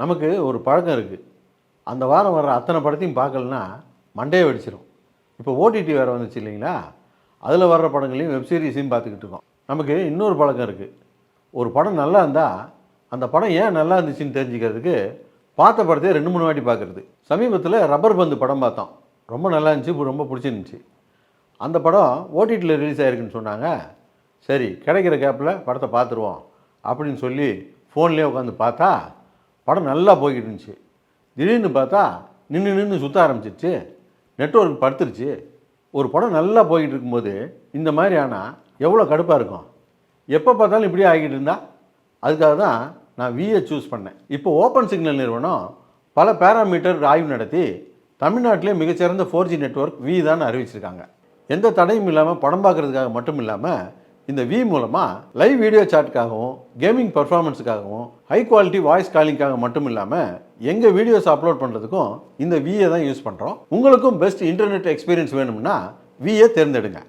நமக்கு ஒரு பழக்கம் இருக்குது அந்த வாரம் வர்ற அத்தனை படத்தையும் பார்க்கலன்னா மண்டையை வெடிச்சிடும் இப்போ ஓடிடி வேறு வந்துச்சு இல்லைங்களா? அதில் வர்ற படங்களையும் வெப்சீரிஸையும் பார்த்துக்கிட்டு இருக்கோம். நமக்கு இன்னொரு பழக்கம் இருக்குது ஒரு படம் நல்லா இருந்தால் அந்த படம் ஏன் நல்லா இருந்துச்சுன்னு தெரிஞ்சுக்கிறதுக்கு பார்த்த படத்தையே ரெண்டு மூணு வாட்டி பார்க்குறது. சமீபத்தில் ரப்பர் பந்து படம் பார்த்தோம். ரொம்ப நல்லா இருந்துச்சு ரொம்ப பிடிச்சிருந்துச்சி. அந்த படம் ஓடிடியில் ரிலீஸ் ஆயிருக்குன்னு சொன்னாங்க. சரி கிடைக்கிற கேப்பில் படத்தை பார்த்துருவோம் அப்படின்னு சொல்லி ஃபோன்லேயே உட்காந்து பார்த்தா படம் நல்லா போய்கிட்டு இருந்துச்சு திடீர்னு பார்த்தா நின்று நின்று சுற்ற ஆரம்பிச்சிருச்சு. நெட்ஒர்க் படுத்துருச்சு. ஒரு படம் நல்லா போய்கிட்டு இருக்கும்போது இந்த மாதிரி ஆனால் எவ்வளோ கடுப்பாக இருக்கும்? எப்போ பார்த்தாலும் இப்படியே ஆகிட்டு இருந்தா? அதுக்காக தான் நான் விஏ சூஸ் பண்ணேன். இப்போ ஓப்பன் சிக்னல் நிறுவனம் பல பேராமீட்டர் ஆய்வு நடத்தி தமிழ்நாட்டிலே மிகச்சிறந்த ஃபோர் ஜி நெட்ஒர்க் வி தான் அறிவிச்சிருக்காங்க. எந்த தடையும் இல்லாமல் படம் பார்க்குறதுக்காக மட்டும் இல்லாமல் இந்த வி மூலமாக லைவ் வீடியோ சாட்டுக்காகவும் கேமிங் பர்ஃபார்மன்ஸுக்காகவும் ஹை குவாலிட்டி வாய்ஸ் காலிங்காக மட்டும் இல்லாமல் எங்கள் வீடியோஸ் அப்லோட் பண்ணுறதுக்கும் இந்த விஏ தான் யூஸ் பண்ணுறோம் உங்களுக்கும் பெஸ்ட் இன்டர்நெட் எக்ஸ்பீரியன்ஸ் வேணும்னா விஏ தேர்ந்தெடுங்க.